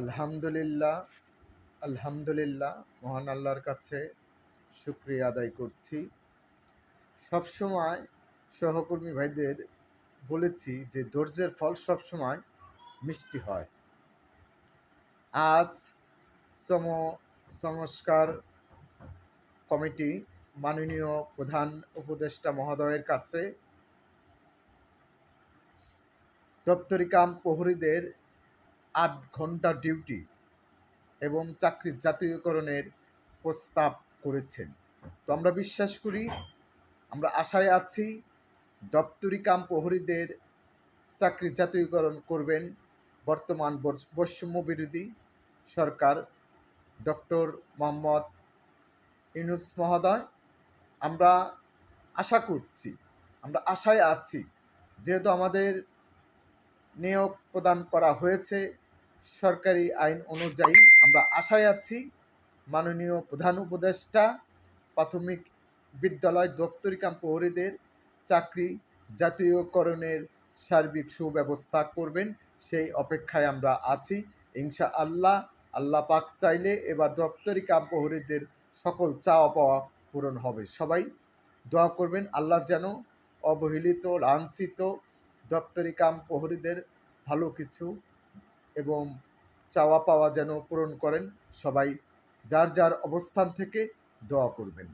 আলহামদুলিল্লাহ আলহামদুলিল্লাহ, মহান আল্লাহর কাছে শুক্রিয়া আদায় করছি। সবসময় সহকর্মী ভাইদের বলেছি যে ধৈর্যের ফল সবসময় মিষ্টি হয়। আজ সম, সংস্কার কমিটি মাননীয় প্রধান উপদেষ্টা মহোদয়ের কাছে দপ্তরি কাম প্রহরীদের আট ঘণ্টা ডিউটি এবং চাকরির জাতীয়করণের প্রস্তাব করেছেন। তো আমরা বিশ্বাস করি, আমরা আশায় আছি দপ্তরি কাম প্রহরীদের চাকরি জাতীয়করণ করবেন বর্তমান বৈষম্য বিরোধী সরকার ডক্টর মোহাম্মদ ইউনুস মহোদয়। আমরা আশা করছি, আমরা আশায় আছি, যেহেতু আমাদের নিয়োগ প্রদান করা হয়েছে সরকারি আইন অনুযায়ী আমরা আশায় আছি, মাননীয় প্রধান উপদেষ্টা, প্রাথমিক বিদ্যালয় দপ্তরিকাম প্রহরীদের চাকরি জাতীয়করণের সার্বিক সুব্যবস্থা করবেন, সেই অপেক্ষায় আমরা আছি। ইনশা আল্লাহ আল্লাহ পাক চাইলে এবার দপ্তরি প্রহরীদের সকল চাওয়া পাওয়া পূরণ হবে। সবাই দোয়া করবেন, আল্লাহ যেন অবহেলিত, লাঞ্ছিত দপ্তরি প্রহরীদের ভালো কিছু এবং চাওয়া পাওয়া যেন পূরণ করেন সবাই যার যার অবস্থান থেকে দোয়া করবেন।